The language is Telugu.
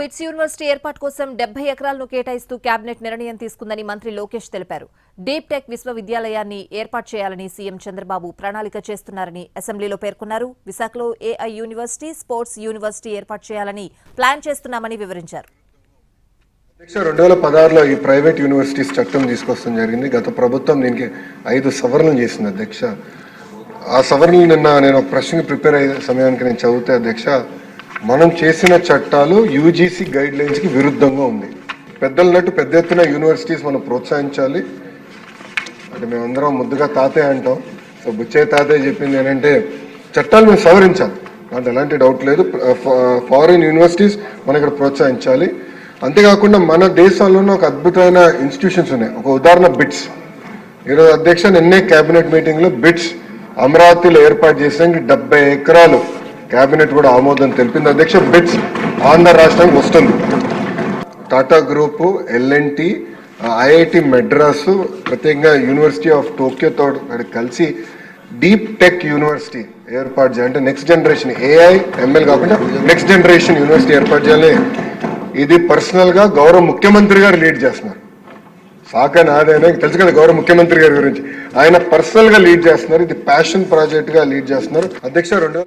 బిట్స్ యూనివర్సిటీ ఏర్పాటు కోసం డెబ్బై ఎకరాలను కేటాయిస్తూ కేబినెట్ నిర్ణయం తీసుకుందని మంత్రి లోకేష్ తెలిపారు. డీప్ టెక్ విశ్వవిద్యాలయాన్ని ఏర్పాటు చేయాలని సీఎం చంద్రబాబు ప్రణాళిక చేస్తున్నారని అసెంబ్లీలో పేర్కొన్నారు. విశాఖలో ఏఐ యూనివర్సిటీ స్పోర్ట్స్ యూనివర్సిటీ ఏర్పాటు చేయాలని ప్లాన్ చేస్తున్నామని వివరించారు. రెండు వేల పదహారులో ఈ ప్రైవేట్ యూనివర్సిటీస్ చట్టం తీసుకొస్తాం జరిగింది. గత ప్రభుత్వం దీనికి ఐదు సవరణలు చేసింది అధ్యక్ష. ఆ సవరణలు నిన్న నేను ఒక ప్రశ్నకి ప్రిపేర్ అయ్యే సమయానికి నేను చదివితే అధ్యక్ష మనం చేసిన చట్టాలు యూజీసీ గైడ్ లైన్స్కి విరుద్ధంగా ఉంది. పెద్దలన్నట్టు పెద్ద ఎత్తున యూనివర్సిటీస్ మనం ప్రోత్సహించాలి. అంటే మేమందరం ముద్దుగా తాతయ్య అంటాం. సో బుచ్చయ్య తాతయ్య చెప్పింది ఏంటంటే చట్టాలు మేము సవరించాలి. అంటే ఎలాంటి డౌట్ లేదు. ఫారిన్ యూనివర్సిటీస్ మనం ఇక్కడ ప్రోత్సహించాలి. అంతేకాకుండా మన దేశంలోనే ఒక అద్భుతమైన ఇన్స్టిట్యూషన్స్ ఉన్నాయి. ఒక ఉదాహరణ బిట్స్. ఈరోజు అధ్యక్ష నిన్నే కేబినెట్ మీటింగ్లో బిట్స్ అమరావతిలో ఏర్పాటు చేసానికి డెబ్బై ఎకరాలు కేబినెట్ కూడా ఆమోదం తెలిపింది. అధ్యక్ష బిట్స్ ఆంధ్ర రాష్ట్రానికి వస్తుంది. Tata group L N T IIT Madras ప్రత్యేకంగా యూనివర్సిటీ ఆఫ్ టోక్యోతో కలిసి డీప్ టెక్ యూనివర్సిటీ ఏర్పాటు చేయాలి అంటే నెక్స్ట్ జనరేషన్ ఏఐ ఎంఎల్ కాకుండా నెక్స్ట్ జనరేషన్ యూనివర్సిటీ ఏర్పాటు చేయాలి. ఇది పర్సనల్గా గౌరవ ముఖ్యమంత్రి గారు లీడ్ చేస్తున్నారు. శాఖ నాదైనా తెలుసు కదా గౌరవ ముఖ్యమంత్రి గారి గురించి. ఆయన పర్సనల్గా లీడ్ చేస్తున్నారు. ఇది ప్యాషన్ ప్రాజెక్ట్గా లీడ్ చేస్తున్నారు. అధ్యక్ష రెండు